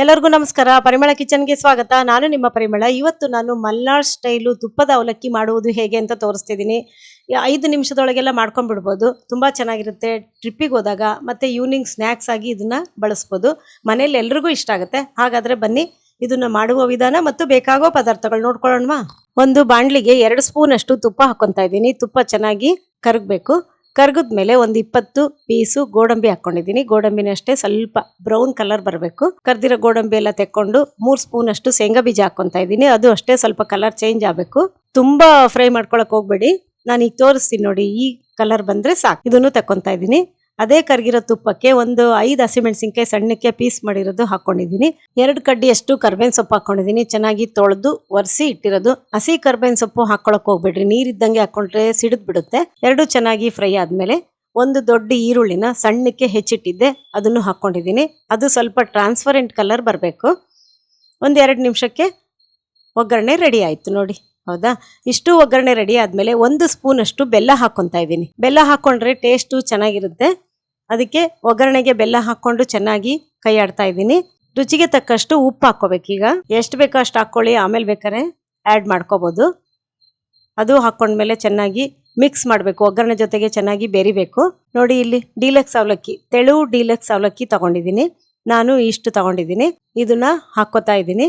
ಎಲ್ಲರಿಗೂ ನಮಸ್ಕಾರ. ಪರಿಮಳ ಕಿಚನ್ಗೆ ಸ್ವಾಗತ. ನಾನು ನಿಮ್ಮ ಪರಿಮಳ. ಇವತ್ತು ನಾನು ಮಲ್ನಾಡ್ ಸ್ಟೈಲು ತುಪ್ಪದ ಅವಲಕ್ಕಿ ಮಾಡುವುದು ಹೇಗೆ ಅಂತ ತೋರಿಸ್ತಿದ್ದೀನಿ. ಐದು ನಿಮಿಷದೊಳಗೆಲ್ಲ ಮಾಡ್ಕೊಂಡ್ಬಿಡ್ಬೋದು. ತುಂಬ ಚೆನ್ನಾಗಿರುತ್ತೆ. ಟ್ರಿಪ್ಪಿಗೆ ಹೋದಾಗ ಮತ್ತು ಈವ್ನಿಂಗ್ ಸ್ನ್ಯಾಕ್ಸ್ ಆಗಿ ಇದನ್ನು ಬಳಸ್ಬೋದು. ಮನೇಲಿ ಎಲ್ರಿಗೂ ಇಷ್ಟ ಆಗುತ್ತೆ. ಹಾಗಾದರೆ ಬನ್ನಿ, ಇದನ್ನು ಮಾಡುವ ವಿಧಾನ ಮತ್ತು ಬೇಕಾಗೋ ಪದಾರ್ಥಗಳು ನೋಡ್ಕೊಳ್ಳೋಣ ಒಂದು ಬಾಣಲಿಗೆ ಎರಡು ಸ್ಪೂನಷ್ಟು ತುಪ್ಪ ಹಾಕ್ಕೊತಾ ಇದ್ದೀನಿ. ತುಪ್ಪ ಚೆನ್ನಾಗಿ ಕರಗಬೇಕು. ಕರ್ಗದ್ಮೇಲೆ ಒಂದು ಇಪ್ಪತ್ತು ಪೀಸು ಗೋಡಂಬಿ ಹಾಕೊಂಡಿದ್ದೀನಿ. ಗೋಡಂಬಿನ ಅಷ್ಟೇ ಸ್ವಲ್ಪ ಬ್ರೌನ್ ಕಲರ್ ಬರಬೇಕು. ಕರ್ದಿರೋ ಗೋಡಂಬಿ ಎಲ್ಲ ತೆಕ್ಕೊಂಡು ಮೂರು ಸ್ಪೂನ್ ಅಷ್ಟು ಶೇಂಗಾ ಬೀಜ ಹಾಕೊಂತ ಇದ್ದೀನಿ. ಅದು ಅಷ್ಟೇ ಸ್ವಲ್ಪ ಕಲರ್ ಚೇಂಜ್ ಆಗಬೇಕು. ತುಂಬಾ ಫ್ರೈ ಮಾಡ್ಕೊಳಕ್ ಹೋಗ್ಬೇಡಿ. ನಾನು ಈಗ ತೋರಿಸ್ತೀನಿ ನೋಡಿ ಈ ಕಲರ್ ಬಂದ್ರೆ ಸಾಕು. ಇದನ್ನು ತಕ್ಕೊಂತ ಇದ್ದೀನಿ. ಅದೇ ಕರ್ಗಿರೋ ತುಪ್ಪಕ್ಕೆ ಒಂದು ಐದು ಹಸಿಮೆಣಸಿನ್ಕಾಯಿ ಸಣ್ಣಕ್ಕೆ ಪೀಸ್ ಮಾಡಿರೋದು ಹಾಕೊಂಡಿದ್ದೀನಿ ಎರಡು ಕಡ್ಡಿಯಷ್ಟು ಕರ್ಬೇವಿನ ಸೊಪ್ಪು ಹಾಕೊಂಡಿದ್ದೀನಿ ಚೆನ್ನಾಗಿ ತೊಳೆದು ಒರೆಸಿ ಇಟ್ಟಿರೋದು. ಹಸಿ ಕರ್ಬೇವಿನ ಸೊಪ್ಪು ಹಾಕ್ಕೊಳಕ್ಕೆ ಹೋಗ್ಬೇಡ್ರಿ. ನೀರಿದ್ದಂಗೆ ಹಾಕೊಂಡ್ರೆ ಸಿಡಿದ್ ಬಿಡುತ್ತೆ ಎರಡು ಚೆನ್ನಾಗಿ ಫ್ರೈ ಆದಮೇಲೆ ಒಂದು ದೊಡ್ಡ ಈರುಳ್ಳಿನ ಸಣ್ಣಕ್ಕೆ ಹೆಚ್ಚಿಟ್ಟಿದ್ದೆ, ಅದನ್ನು ಹಾಕ್ಕೊಂಡಿದ್ದೀನಿ. ಅದು ಸ್ವಲ್ಪ ಟ್ರಾನ್ಸ್ಪರೆಂಟ್ ಕಲರ್ ಬರಬೇಕು. ಒಂದು ಎರಡು ನಿಮಿಷಕ್ಕೆ ಒಗ್ಗರಣೆ ರೆಡಿ ಆಯಿತು ನೋಡಿ. ಹೌದಾ? ಇಷ್ಟು ಒಗ್ಗರಣೆ ರೆಡಿ ಆದ್ಮೇಲೆ ಒಂದು ಸ್ಪೂನ್ ಅಷ್ಟು ಬೆಲ್ಲ ಹಾಕೊಂತ ಇದ್ದೀನಿ. ಬೆಲ್ಲ ಹಾಕೊಂಡ್ರೆ ಟೇಸ್ಟು ಚೆನ್ನಾಗಿರುತ್ತೆ. ಅದಕ್ಕೆ ಒಗ್ಗರಣೆಗೆ ಬೆಲ್ಲ ಹಾಕೊಂಡು ಚೆನ್ನಾಗಿ ಕೈ ಆಡ್ತಾ ಇದ್ದೀನಿ. ರುಚಿಗೆ ತಕ್ಕಷ್ಟು ಉಪ್ಪು ಹಾಕೋಬೇಕೀಗ ಎಷ್ಟು ಬೇಕೋ ಅಷ್ಟು ಹಾಕೊಳ್ಳಿ ಆಮೇಲೆ ಬೇಕಾದ್ರೆ ಆ್ಯಡ್ ಮಾಡ್ಕೋಬೋದು. ಅದು ಹಾಕೊಂಡ್ಮೇಲೆ ಚೆನ್ನಾಗಿ ಮಿಕ್ಸ್ ಮಾಡಬೇಕು. ಒಗ್ಗರಣೆ ಜೊತೆಗೆ ಚೆನ್ನಾಗಿ ಬೆರಿಬೇಕು. ನೋಡಿ ಇಲ್ಲಿ ಡೀಲಕ್ಸ್ ಅವಲಕ್ಕಿ, ತೆಳು ಡೀಲಕ್ಸ್ ಅವಲಕ್ಕಿ ತಗೊಂಡಿದ್ದೀನಿ. ನಾನು ಇಷ್ಟು ತಗೊಂಡಿದ್ದೀನಿ. ಇದನ್ನ ಹಾಕೋತಾ ಇದ್ದೀನಿ.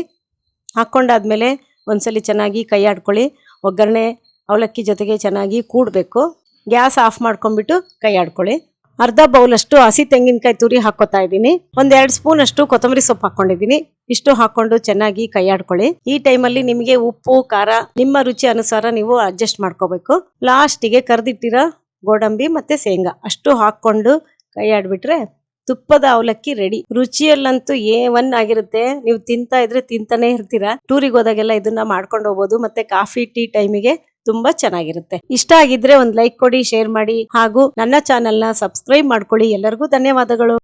ಹಾಕ್ಕೊಂಡಾದ್ಮೇಲೆ ಒಂದ್ಸಲಿ ಚೆನ್ನಾಗಿ ಕೈ ಆಡ್ಕೊಳ್ಳಿ. ಒಗ್ಗರಣೆ ಅವಲಕ್ಕಿ ಜೊತೆಗೆ ಚೆನ್ನಾಗಿ ಕೂಡಬೇಕು. ಗ್ಯಾಸ್ ಆಫ್ ಮಾಡ್ಕೊಂಡ್ಬಿಟ್ಟು ಕೈ ಆಡ್ಕೊಳ್ಳಿ. ಅರ್ಧ ಬೌಲಷ್ಟು ಹಸಿ ತೆಂಗಿನಕಾಯಿ ತುರಿ ಹಾಕೋತಾ ಇದ್ದೀನಿ. ಒಂದೆರಡು ಸ್ಪೂನ್ ಅಷ್ಟು ಕೊತ್ತಂಬರಿ ಸೊಪ್ಪು ಹಾಕೊಂಡಿದ್ದೀನಿ ಇಷ್ಟು ಹಾಕೊಂಡು ಚೆನ್ನಾಗಿ ಕೈ ಆಡ್ಕೊಳ್ಳಿ. ಈ ಟೈಮಲ್ಲಿ ನಿಮಗೆ ಉಪ್ಪು, ಖಾರ, ನಿಮ್ಮ ರುಚಿ ಅನುಸಾರ ನೀವು ಅಡ್ಜಸ್ಟ್ ಮಾಡ್ಕೋಬೇಕು. ಲಾಸ್ಟಿಗೆ ಕರೆದಿಟ್ಟಿರೋ ಗೋಡಂಬಿ ಮತ್ತೆ ಶೇಂಗಾ ಅಷ್ಟು ಹಾಕ್ಕೊಂಡು ಕೈ ಆಡ್ಬಿಟ್ರೆ ತುಪ್ಪದ ಅವಲಕ್ಕಿ ರೆಡಿ ರುಚಿಯಲ್ಲಂತೂ ಏ ಒನ್ ಆಗಿರುತ್ತೆ. ನೀವು ತಿಂತಾ ಇದ್ರೆ ತಿಂತಾನೆ ಇರ್ತೀರಾ. ಟೂರಿಗೆ ಹೋದಾಗೆಲ್ಲ ಇದನ್ನ ಮಾಡ್ಕೊಂಡು ಹೋಗ್ಬೋದು. ಮತ್ತೆ ಕಾಫಿ ಟೀ ಟೈಮಿಗೆ ತುಂಬಾ ಚೆನ್ನಾಗಿರುತ್ತೆ. ಇಷ್ಟ ಆಗಿದ್ರೆ ಒಂದ್ ಲೈಕ್ ಕೊಡಿ ಶೇರ್ ಮಾಡಿ. ಹಾಗೂ ನನ್ನ ಚಾನೆಲ್ನ ಸಬ್ಸ್ಕ್ರೈಬ್ ಮಾಡ್ಕೊಳ್ಳಿ. ಎಲ್ಲರಿಗೂ ಧನ್ಯವಾದಗಳು.